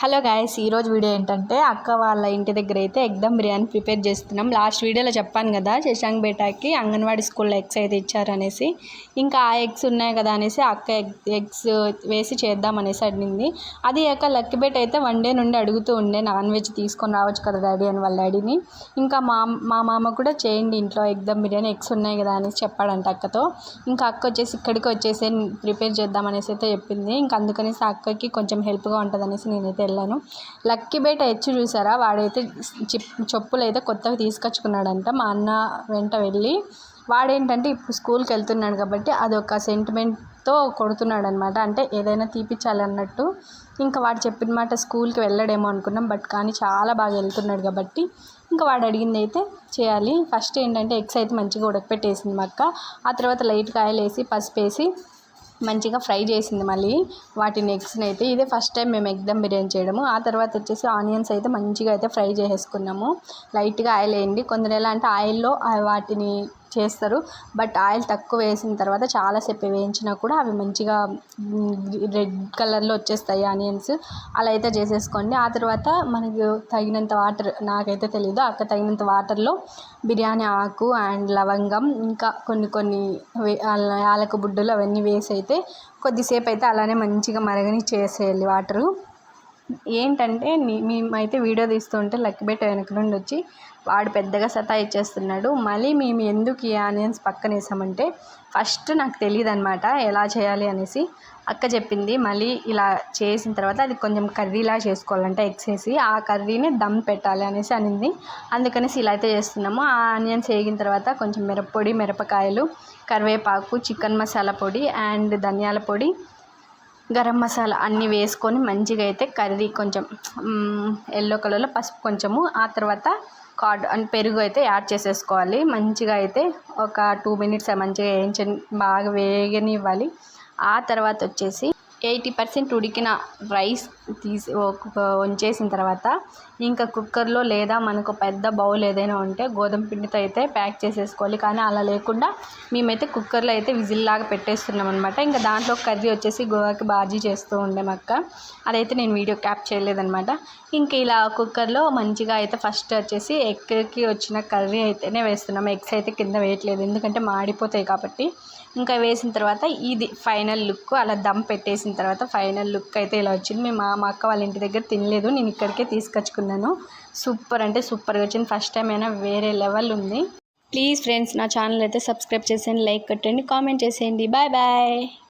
Hello guys ఈరోజు video ఏంటంటే అక్క వాళ్ళ ఇంటి దగ్గర అయితే ఎగ్దమ్ బిర్యానీ ప్రిపేర్ చేస్తున్నాం. లాస్ట్ వీడియోలో చెప్పాను కదా శశాంక్ బేటాకి అంగన్వాడీ స్కూల్లో ఎగ్స్ అయితే ఇచ్చారనేసి ఇంకా ఆ ఎగ్స్ ఉన్నాయి కదా అనేసి అక్క ఎగ్ ఎగ్స్ వేసి చేద్దాం అనేసి అడిగింది. అది అక్క లక్కీ బేట అయితే వన్ డే నుండి అడుగుతూ ఉండే నాన్ వెజ్ తీసుకొని రావచ్చు కదా డాడీ అని వాళ్ళ డాడీని ఇంకా మా మా మామ కూడా చేయండి ఇంట్లో ఎగ్దమ్ బిర్యానీ ఎగ్స్ ఉన్నాయి కదా అనేసి చెప్పాడంట అక్కతో. ఇంకా అక్క వచ్చేసి ఇక్కడికి వచ్చేసి ప్రిపేర్ చేద్దాం అనేసి అయితే చెప్పింది. ఇంకా అందుకనేసి అక్కకి కొంచెం హెల్ప్గా ఉంటుంది అనేసి నేనైతే వెళ్ళాను. లక్కీ బేట ఎచ్చి చూసారా? వాడైతే చిప్ చెప్పులు అయితే కొత్తగా తీసుకొచ్చుకున్నాడంట మా అన్న వెంట వెళ్ళి. వాడేంటంటే ఇప్పుడు స్కూల్కి వెళ్తున్నాడు కాబట్టి అదొక సెంటిమెంట్తో కొడుతున్నాడు అనమాట అంటే ఏదైనా తీపిచ్చాలన్నట్టు. ఇంకా వాడు చెప్పిన మాట స్కూల్కి వెళ్ళడేమో అనుకున్నాం. బట్ కానీ చాలా బాగా వెళ్తున్నాడు కాబట్టి ఇంకా వాడు అడిగింది అయితే చేయాలి. ఫస్ట్ ఏంటంటే ఎగ్స్ అయితే మంచిగా ఉడకపెట్టేసింది మా అక్క. ఆ తర్వాత లైట్గా ఆయిల్ వేసి పసుపు వేసి మంచిగా ఫ్రై చేసింది మళ్ళీ వాటి ఎగ్స్ని అయితే. ఇదే ఫస్ట్ టైం మేము ఎగ్ దమ్ బిర్యానీ చేయడము. ఆ తర్వాత వచ్చేసి ఆనియన్స్ అయితే మంచిగా అయితే ఫ్రై చేసేసుకున్నాము. లైట్గా ఆయిల్ వేయండి. కొందరు ఎలా అంటే ఆయిల్లో వాటిని చేస్తారు. బట్ ఆయిల్ తక్కువ వేసిన తర్వాత చాలాసేపు వేయించినా కూడా అవి మంచిగా రెడ్ కలర్లో వచ్చేస్తాయి ఆనియన్స్. అలా అయితే చేసేసుకోండి. ఆ తర్వాత మనకు తగినంత వాటర్ నాకైతే తెలీదు. అక్క తగినంత వాటర్లో బిర్యానీ ఆకు అండ్ లవంగం ఇంకా కొన్ని కొన్ని యాలక బుడ్డలు అవన్నీ వేసి అయితే కొద్దిసేపు అయితే అలానే మంచిగా మరగని చేసేయాలి వాటరు. ఏంటంటే మేమైతే వీడియో తీస్తుంటే లక్కీబెట్ట వెనక నుండి వచ్చి వాడు పెద్దగా సతాయిచ్చేస్తున్నాడు మళ్ళీ మేము ఎందుకు ఈ ఆనియన్స్ పక్కన వేసామంటే ఫస్ట్ నాకు తెలియదు అనమాట ఎలా చేయాలి అనేసి. అక్క చెప్పింది మళ్ళీ ఇలా చేసిన తర్వాత అది కొంచెం కర్రీలా చేసుకోవాలంటే ఎగ్స్ వేసి. ఆ కర్రీని దమ్ పెట్టాలి అనేసి అనింది. అందుకనేసి ఇలా అయితే చేస్తున్నాము. ఆ ఆనియన్స్ వేగిన తర్వాత కొంచెం మిరప్పొడి మిరపకాయలు కరివేపాకు చికెన్ మసాలా పొడి అండ్ ధనియాల పొడి గరం మసాలా అన్నీ వేసుకొని మంచిగా అయితే కర్రీ కొంచెం ఎల్లో కలర్లో పసుపు కొంచెము ఆ తర్వాత కార్డ్ అండ్ పెరుగు అయితే యాడ్ చేసేసుకోవాలి. మంచిగా అయితే ఒక టూ మినిట్స్ మంచిగా వేయించని బాగా వేగనివ్వాలి. ఆ తర్వాత వచ్చేసి ఎయిటీ పర్సెంట్ ఉడికిన రైస్ తీసి వంచేసిన తర్వాత ఇంకా కుక్కర్లో లేదా మనకు పెద్ద బౌల్ ఏదైనా ఉంటే గోధుమ పిండితో అయితే ప్యాక్ చేసేసుకోవాలి. కానీ అలా లేకుండా మేమైతే కుక్కర్లో అయితే విజిల్ లాగా పెట్టేస్తున్నాం అనమాట ఇంకా దాంట్లో కర్రీ వచ్చేసి గోవాకి బాజీ చేస్తూ ఉండే మక్క అదైతే నేను వీడియో క్యాప్ చేయలేదనమాట ఇంక ఇలా కుక్కర్లో మంచిగా అయితే ఫస్ట్ వచ్చేసి ఎగ్కి వచ్చిన కర్రీ అయితేనే వేస్తున్నాం. ఎగ్స్ అయితే కింద వేయట్లేదు. ఎందుకంటే మాడిపోతాయి కాబట్టి. ఇంకా వేసిన తర్వాత ఇది ఫైనల్ లుక్ అలా దమ్ పెట్టేసిన తర్వాత ఫైనల్ లుక్ అయితే ఇలా వచ్చింది. మేము మా అక్క వాళ్ళ ఇంటి దగ్గర తినలేదు నేను ఇక్కడికే తీసుకొచ్చుకున్నాను. సూపర్ అంటే సూపర్గా వచ్చింది. ఫస్ట్ టైం అయినా వేరే లెవెల్ ఉంది. ప్లీజ్ ఫ్రెండ్స్ నా ఛానల్ అయితే సబ్స్క్రైబ్ చేసేయండి లైక్ కట్టండి కామెంట్ చేసేయండి. Bye bye.